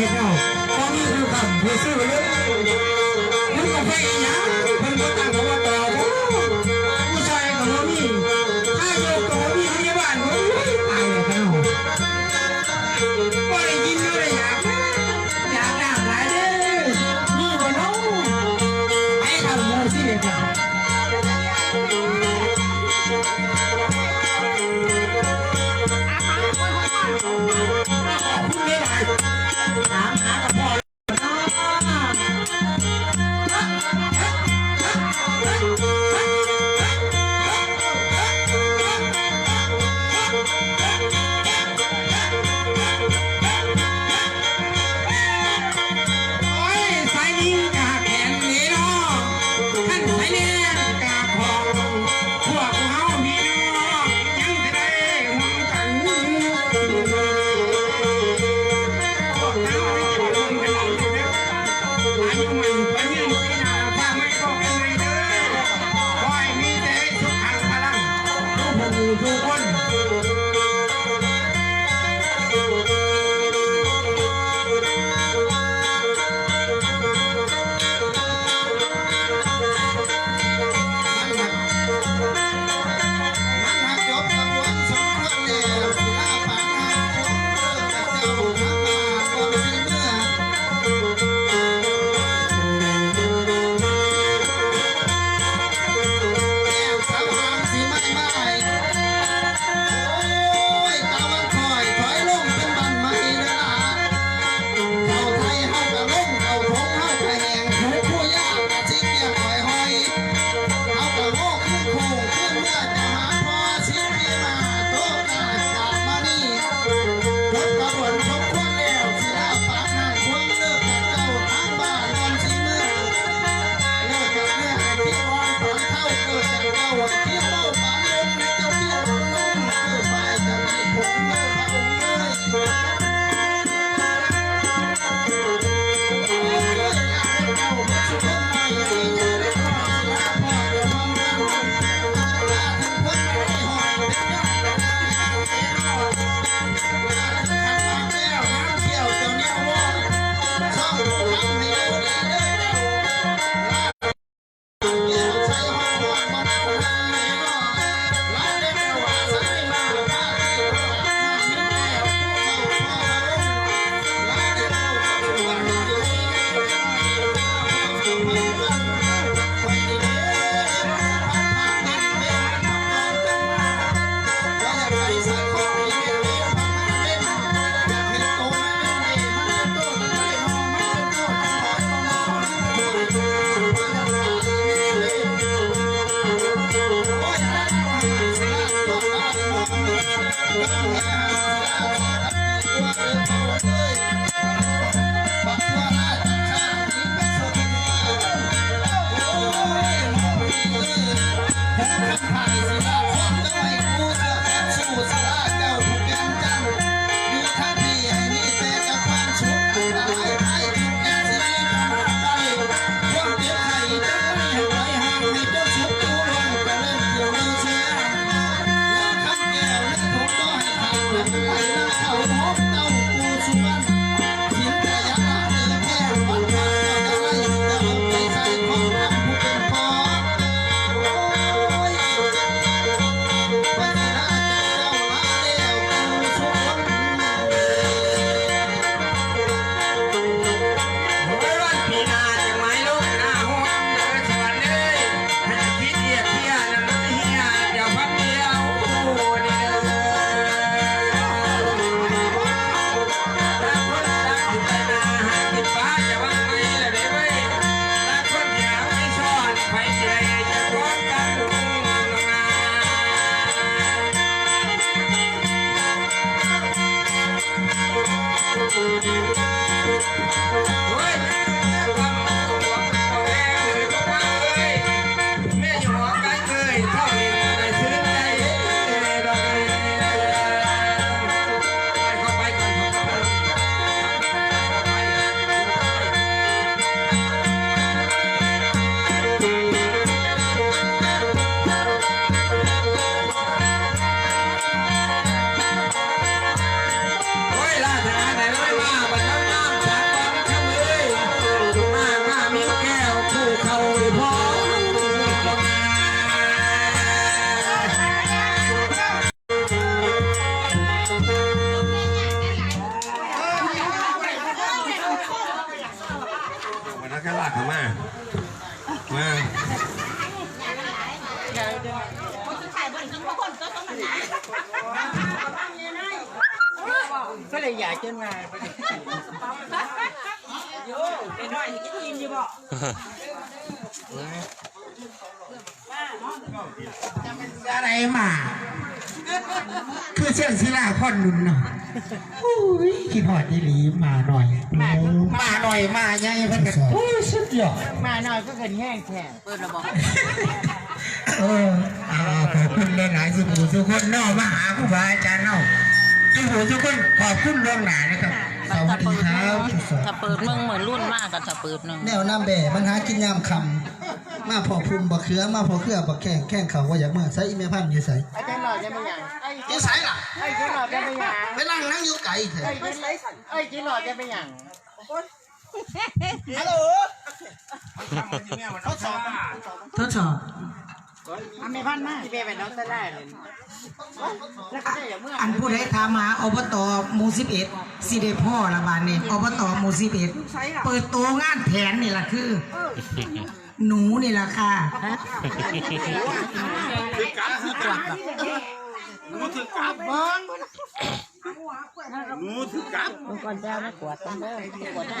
เห็นเอาตอนนี้คือคำผู้ซื้อเรื่องมันก็ไปนะมัง Thank you. อยู่บ่อะไรมา คือเชียงศิลาพ่อนนุนเนาะอุ้ยคิดหอดอีหลีมาหน่อย มามาหน่อยมาใหญ่เพิ่นกันโอ้ยสุดยอดมาหน่อยก็เกินแห้งแท้เปิดระบบเออเอาขอบคุณหลายๆสุขทุกคนเนาะมาหาครูบาอาจารย์เนาะทุกผู้ทุกคนขอบคุณล่วงหน้านะครับ สวัสดีครับถ้าเปิดเมืองเหมือนรุ่นมากกับถ้าเปิดหนึ่งแนวน้ำแบ่มันหากินยามคำมาพอพุ่มบักเขือมาพอเครือบักแข้งแข้งเขาว่าอยากเมื่อใส่อีเมพันธุ์อยู่ใส่ไอ้เจ้าหน่อยจะไม่ยังไอ้อยู่ใส่ล่ะไอ้เจ้าหน่อยจะไม่ยังไปนั่งนั่งอยู่ไกลเถไอ้อะเจ้าไอ้เจ้าหน่อยจะไม่ยังฮัลโหลทดสอบอเมพันมาที่เบเป็นน้องจะได้เลยแล้วก็ได้อย่างเมื่ออันผู้ใดถามหาอบตหมู่สิบเอ็ดสิเดพ่อละบาดนี้อบตหมู่สิบเอ็ดเปิดตัวงานแผนนี่แหละคือ หนูนี่แหละค่ะก่อนเจ้าไม่กวดต้องเด้อกวดหน้า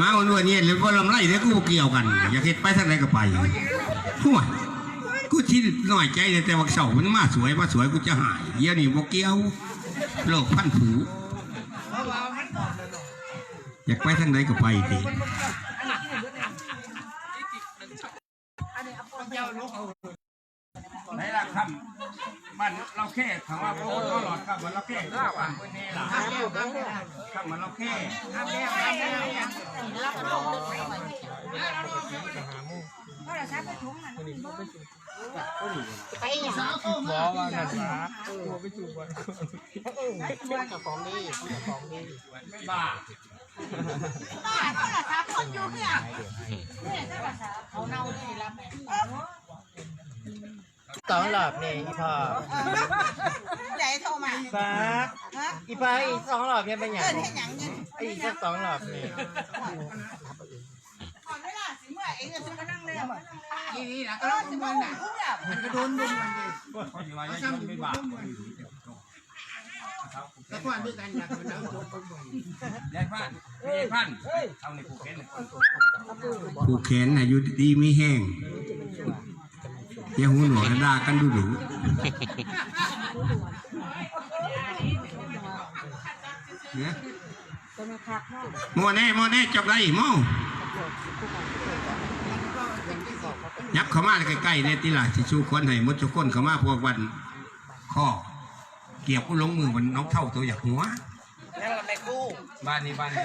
มาอ้วนอ้วนเนี่ยหรือว่าลำไรเนี่ยกูเกี่ยวกัน อยากเห็ดไปทางไหนก็ไปหัวกูชิดหน่อยใจแต่ว่าเสามันมาสวยมาสวยกูจะหายเดี๋ยนี้บ่เกี่ยวโลกพันผูอยากไปทางไหนก็ไปดิไหนล่ะคำบ้านเราแค่คำว่าโอ้ก็หลอดครับว่าเราแค่ข้าวอะนี่ล่ะคำว่าเราแค่บ้า สองหลอบนี่อีพ่อไหนโทรมาฟ้าอีฟ้าอีสองหลอบเนี่ยเป็นอย่างเกิดให้หยังเงินอีสักสองหลอบนี่ก่อนเวลาสิเมื่อเองจะมานั่งเล่นนี่นี่นะก็สิมาหนังแบบมันก็โดนดุมมันเลยเขาสิว่ายังไม่บ้าแต่ก่อนด้วยกันอยากเป็นน้ำโจ๊กยายพันยายพันเอาในผูกแขนผูกแขนอายุดีไม่แห้ง อย่าหูหนวกกระดากันดูดูเนี่ยโมเน่โมเน่จับไรโมยับเข้ามาใกล้ๆในติลาสิชูคนให้หมดทุกคนเข้ามาพวกวันข้อเกี่ยวกูลงมือมันน้องเท่าตัวอยากหัวนั่นเราไม่กู้บ้านนี้บ้านนี้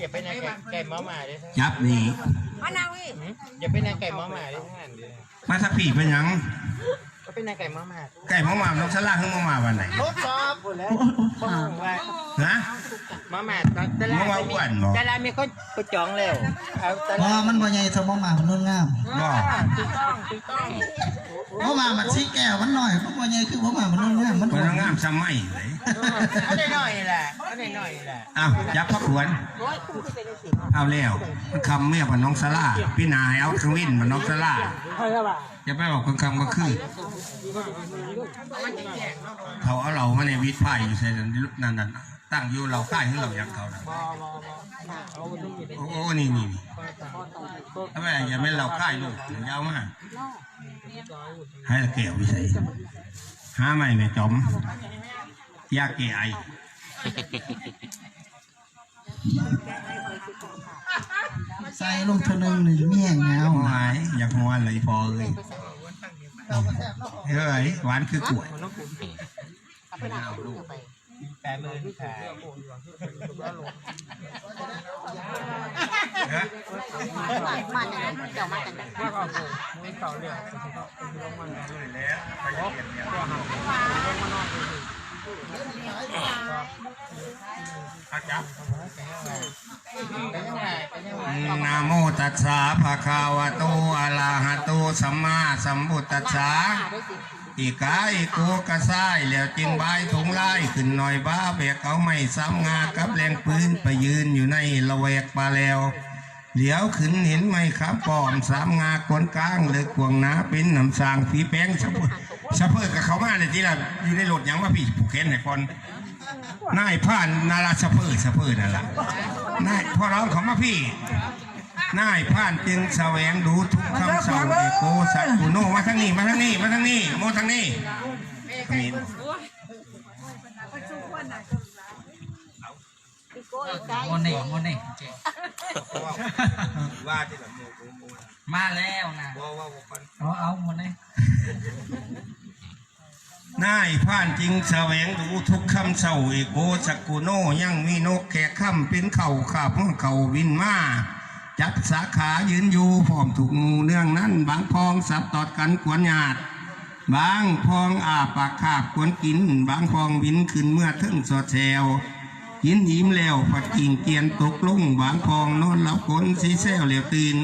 อย่าไปนั่งไก่ม้าหมาดิยับนี่อย่าไปนั่งไก่ม้าหมาดิท่านดิมาสักผีเป็นหยัง เป็นไก่มามาไก่มามาน้องสลาขึ้นมามาวันไหนทดสอบหมดแล้วว่าฮะมามาแต่ละมามาอ้วนบ่แต่ละมีคนไปจองแล้วเอาแต่บ่ละมันบ่ใหญ่เท่าบ่มามันนุ่นงามบ่ถูกต้องถูกต้องบ่มามันสิแก้วมันน้อยมันบ่ใหญ่คือบ่มามันนุ่นงามมันมันงามสมัยเลยเอาได้หน่อยแหละเอาได้หน่อยแหละอ้าวยับพักขวนเอาแล้วคำเมียกับน้องสลาพี่นายเอาเครื่องวินมาน้องสลา อย่าไปบอกคำคำก็คือเขาเอาเรามาในวิทย์ไพ่อยู่ใช่นั่นนั่นนั่นตั้งอยู่เราค่ายให้เรายังเขานะโอ้โอ้นี่นี่ทำไมอย่าไม่เราค่ายลูกยาวมากให้ละแก้ววิสัยหาไม่แม่จอมยาแก่ไอ ใส่ลงเท่านึงนี่มีแห้งยาวหวายอยากหัวอะไรพอเลยเฮ้ยหวานคือกล้วยแปดหมื่นแปดเฮ้ยมาจากนั้นเจ้ามาจากนั้นนะโมตัสสะภะคะวะโตอะระหะโตสัมมาสัมพุทธัสสะอีกาอีกูกระซ้ายแล้วจึงใบถุงไล่ขึ้นหน่อยบ้าเบกเอาไม่ซ้ำงากับแรงปืนไปยืนอยู่ในละแวกปลาแล้ว เหลียวขึ้นเห็นไหมครับปอมสามงากนกลางเลือกวงนาเป็นน้ำสางผีแป้งสะเพื่อ สะเพื่อกับเขามาในที่ละอยู่ในรถหยังว่าพี่ผูกเข็นไหนคนนายผ่านนาราสะเพื่อสะเพื่อนั่นแหละนายพอร้องเขามาพี่นายผ่านจึงแสวงดูทุกคำสั่งเอโกสัตกุโนมาทางนี้มาทางนี้มาทางนี้โมทางนี้ขมิ้นโมเน่โมเน่เจ๊ว่าที่ละโมโมโมมาแล้วนะว่าว่าว่าก่อนเอาเอาโมเน่ นายผ่านจึงแสวงดูทุกคำเศร้าเอโกสักกุโนยังมีนกแขกค่ำเป็นเข่าขาบขอเขาวินมาจับสาขายืนอยู่พร้อมถูกงูเรื่องนั้น บางพองสับตอดกันกวนหยาด บางพองอาปากคาบกวนกิน บางพองบินขึ้นเมื่อทึ่งสอดแซวกินยิ้มแล้วผัดกิ่งเกียนตกลงบางพองนอนหลับคนสีแซวเหลียวตื่น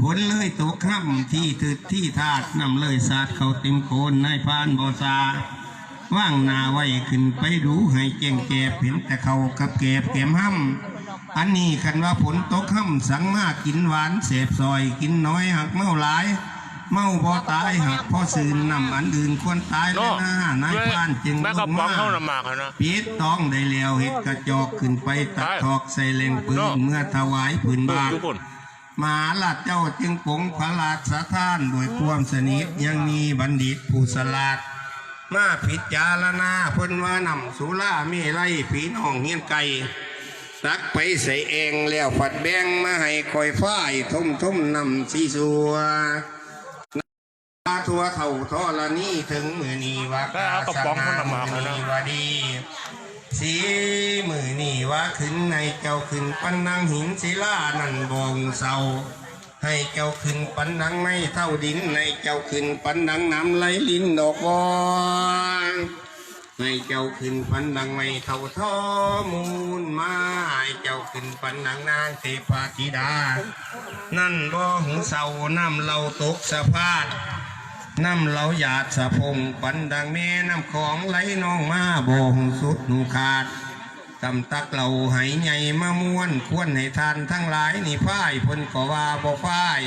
ผลเลยตกค่ำที่ถืดที่ทาดนำเลยสาดเขาเต็มโคนนายพรานบอซาว่างหนาไว้ขึ้นไปดูให้เก่งแกบเห็นแต่เขากับแกบแกมห้ำอันนี้คันว่าผลตกค่ำสังมากกินหวานเสพซอยกินน้อยหักเมาหลาย เมาบ่ตายหักพ่อสื่นนำอันอื่นควรตายเลยนะนายพรานจึงแม่ลก็งป้องมาเข้าลำบากอะนะปิดต้องได้แล้วเห็ดกระจอกขึ้นไปตัดทอกใส่แรงปืนเมื่อถวายผืนเบิกบาททุกคน มหาลาดเจ้าจึงปงพระราชทานโดยความสนิทยังมีบัณฑิตผู้สลาดมาพิจารณาเพิ่นว่านำสุราเมลัยผีน้องเฮียนไก่ตักไปใส่เองแล้วผัดแบงมาให้คอยฝ้ายทุ่มทุ่มนำสีสัวนาทัวเท่าทอละนี่ถึงมือนีว่ากาสนามือนีว่าดี สีมือนี่ว่าขึ้นในเจ้าขึ้นปันนังหินศิลานั่นบงเศร้าให้เจ้าขึ้นปันนังไม่เท่าดินในเจ้าขึ้นปันนังน้ำไหลลินดอกบอนให้เจ้าขึ้นปันนังไม่เท่าท้อมูลมาให้เจ้าขึ้นปันนังนางเทพธิดา นั่นบ่หงเศร้าน้ำเราตกสะพาน น้ำเหลาหยาดสะพงปันดังแม่น้ำของไหลนองมาโบงสุดหนูขาดตำตักเหล่าไหใหญ่มาม้วนควรให้ทานทั้งหลายนี่พ่ายพนก็ว่าบ่พ่าย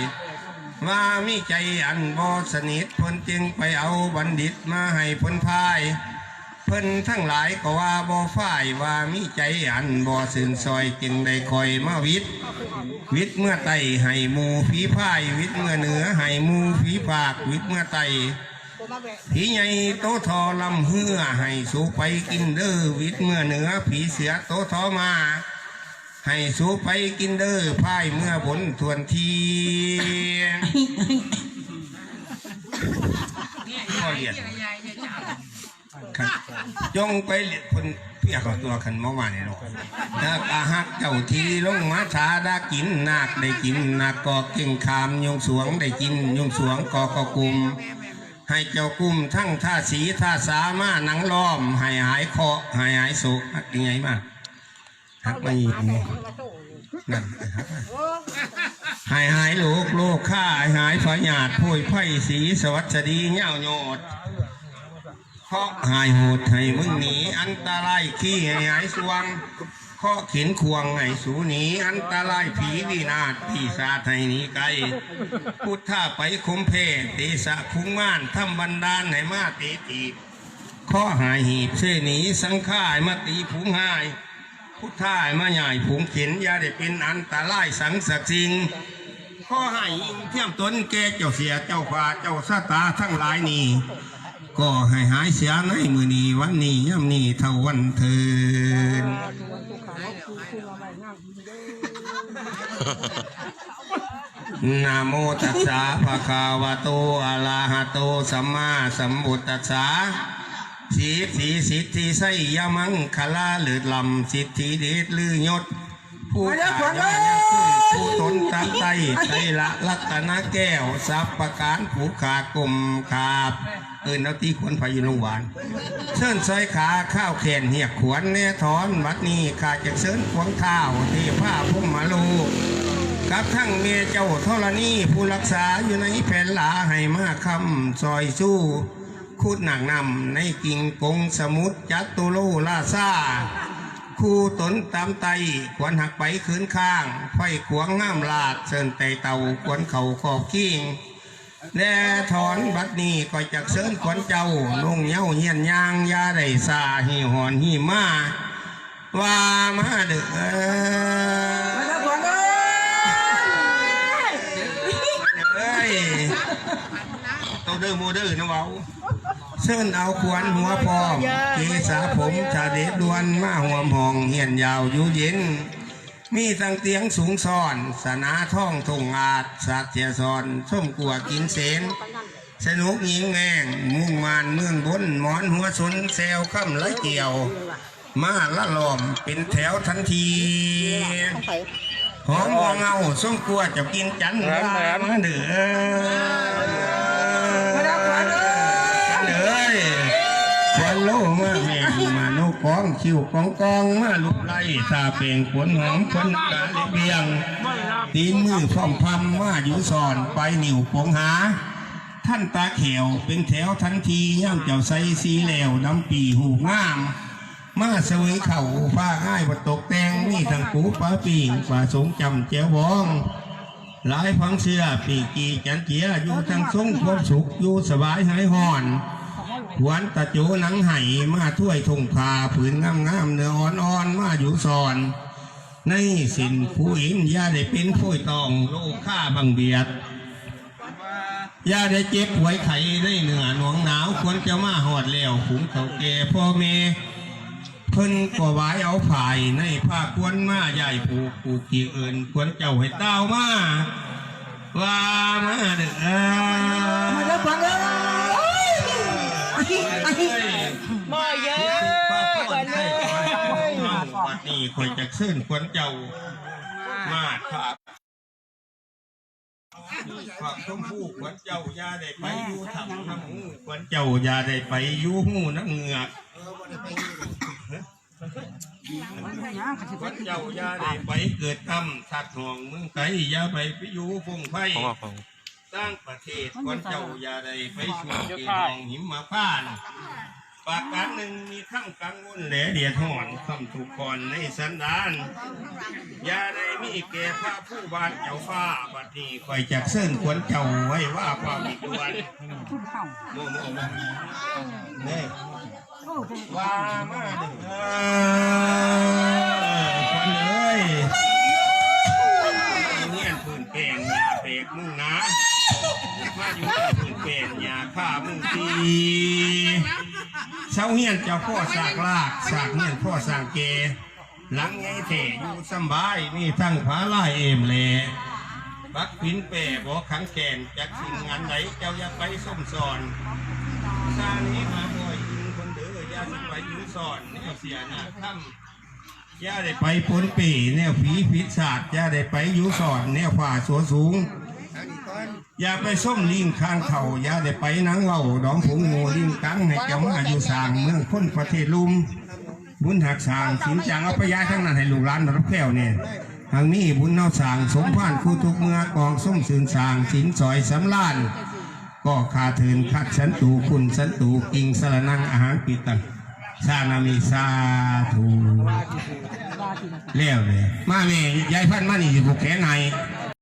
ว่ามีใจอันบ่สนิทพนจึงไปเอาบัณฑิตมาให้พนพ่าย เพิ่นทั้งหลายก็ว่าบ่ฝ่ายว่ามีใจอันบ่สื่นซอยจึงได้คอยมาวิทย์วิทย์เมื่อไตให้หมูผีพายวิทย์เมื่อเหนือให้หมูผีปากวิทย์เมื่อไตผีใหญ่โตทอลำเหือให้สูไปกินเด้อวิทย์เมื่อเหนือผีเสือโตทอมาให้สูไปกินเด้อพายเมื่อบนทวนทีพ่อเรียนครับ จงไปเรียคนเพียกับตัวขันเมื่อวานนี่เนาะนักอาหักเจ้าทีลงมาชาดากินนาคได้กินนาคก็เก่งคามยงสวงได้กินยงสวงก็ก็กุม ให้เจ้ากุ้มทั้งท่าสีท่าสามาหนังล้อมให้หายเคาะห์ให้หายโศกฮักยังไงมาฮักมาอีกนี่นั่นฮักหายหายโลกโลกข้าให้หายพยาธิพุยไผ่สีสวัสดีเง่าโยด เคาะหายโหดให้มึงหนีอันตรายขี้ให้หายสวงเคาะข็นควงให้สูหนีอันตรายผีวินาศพี่สาไทยหนีไกลพุทธาไปคมเพเตสะคุ้งม่านทำบันดาลให้มาเตตีข้อหายหีบเสหนีสังข่ายมาตีผงหาย พุทธาให้มาใหญ่ผงเข็นยาได้เป็นอันตรายสังสักสิ่งข้อหายอิงเทียมตนแกเจ้าเสียเจ้าฟ้าเจ้าสตาทั้งหลายนี้ ก็ให้หายเสียในมือนี้วันนี้ย่ำนี้เท่าวันเทินนะโมตัสสะภะคะวะโตอะระหะโตสัมมาสัมพุทธัสสะสีสีสิทธิไสยมังคลาหลืดลำสิทธิเดชลือยศ ผู้ขายาผู้ตนตามไตไตละลัตนาแก้วสัพประการผู้ขากลมขาบ เอินเอาตีขวนพายุโรงหวานเชิญซอยขาข้าวแขนเหียกขวนแน่ถอนบัดนี้ขาจะเชิญขวงเท้าเที่ผ้าพุ่มมาลูกกับทั้งเมียเจ้าธรณีผู้รักษาอยู่ในแผ่นหลาให้มาคำซอยสู้คูดหนักนำในกิ่งกงสมุทรจัตุโลลาซา คู่ตนตามไตควรหักไปคืนข้าง ไฟขวงง่ามลาดเชิญไตเต่าควรเข่าขอบขิงแน่ถอนบัดนี้ก็จากเชิญควรเจ้าลงเหย้าเฮียนยางยาได้ซาหีหอนหีมาว่ามาเด้อแล้วขวัญเอ้ยเอ้ยต้องดื้อโมดื้อนะเว้า เชิญเอาขวานหัวพองเกษาผมชาเดชดวนมาหัวหองเหียนยาวอยู่เย็น มีตั้งเตียงสูงซ่อน สนาท่องทงอาจสัตเทียซอนส้มกัวกินเสนสนุกยิงแมงมุ่งมานเมืองบนหมอนหัวสนแซวค่ำไรเกี่ยว มาละหลอมเป็นแถวทันทีหอมหัวเงาส้มกลัวจะกินจันทร์มาเด้อ โลมาแม่มาโนกองคิวกองกองมาลุกไล่ตาเป่งขนหอมคนกาลิเบียง ตีนมือพร้อมพำมาอยู่สอนไปหนิวปงหา ท่านตาเขียวเป็นแถวทันทีย่ำเจ้าใสสีเหลวน้ำปีหูงามมาเสวยเข่าฟ้าง่ายวัตกแตงนี่ทั้งปูปลาปีงปลาสงจำแจ้วบอง หลายพังเสื้อปีกีจันเจียอยู่ทั้งทรงความสุขอยู่สบายหายห่อน หวนตะโจหนังไห่มาถ้วยทงพาผืนงามงามเนื้ออ่อนอ่อนๆมาอยู่สอน ในสินผู้อินย่าได้เป็นผู้ตองโลกข้าบังเบียดย่าได้เจ็บหวยไข่ได้เหนือหนวงหนาวควรจะมาหอดแล้วขุงเขาแก่พ่อเมเพิ่นก็ไว้เอาผ่ายในผ้าควรมาใหญ่ผูกผูกที่เอินควรเจ้าให้เต้ามาว่ามาเด้อมาแล้วขวัญเอ้ ยบ่เยอะป้าป้อนให้ขวัญเฮาปัดนี้คอยจะขึ้นควรเจ้ามาครับฝากชมพู่ขวัญเจ้ายาได้ไปยู่ทำน้ำหูขวัญเจ้ายาได้ไปยู่หูน้ำเงือกวัดเจ้ายาได้ไปเกิดทำทัดห่วงเมืองไกลอย่าไปไปยู่ฟงไฟ สร้างประเทศวัดเจ้าอย่าได้ไปช่วยเกี่ยงหิมมาผ่าน ปากการหนึ่งมีข้างกังวลแหล่เดียดหอนคำถูกก่อนในสันดานอย่าได้มีแก่พระผู้บานเจ้าฟ้าบัดนี้คอยจักเส้นควรเจ้าไว้ว่าความมีดวนโมโมโมเนี่ยว่ามาเด้อคนเลยเนี่ยพื้นแปลงยาเปกมึงนะ มาอยู่ในพื้นแปลงยาฆ่ามึงทีเช้าเฮียนเจ้าพ่อสากลากสากเฮียนพ่อสางเก หลังไงเถอยู่สบายนี่ทั้งผาลายเอมเลยปักพินเป่บอกขังแขนจากสิ่งงานไหนเจ้าอย่าไปส้มสอนสร้างนี้มาบ่อยยิงคนเด้อย่าสิไปยู่สอนแนวเสียหน้าถ้ำย่าได้ไปปนปีแนวผีพิษศาสตร์ย่าได้ไปยู่สอนแนวฝ่าสัวสูง อย่าไปส้มลิงข้างเขาอย่าได้ไปนังเว้าดองผงโง่ลิงกังให้เจ้ามาอยู่สางเมืองคนประเทศลุมบุญหักสางสินจังเอาไปย้ายทั้งนั้นให้ลูกหลานรับแก้วเนี่ยทางนี้บุญเน่าสางสมพานคู่ทุกเมื่อกองส้มสืนสางสินสอยสำลานก็คาเทินคัดสันตูคุณสันตูกิงสรนังอาหารปิตังสานามิสาธุแล้วเลยมาแม่ยายพันมานี่อยู่ผูกแขนให้เ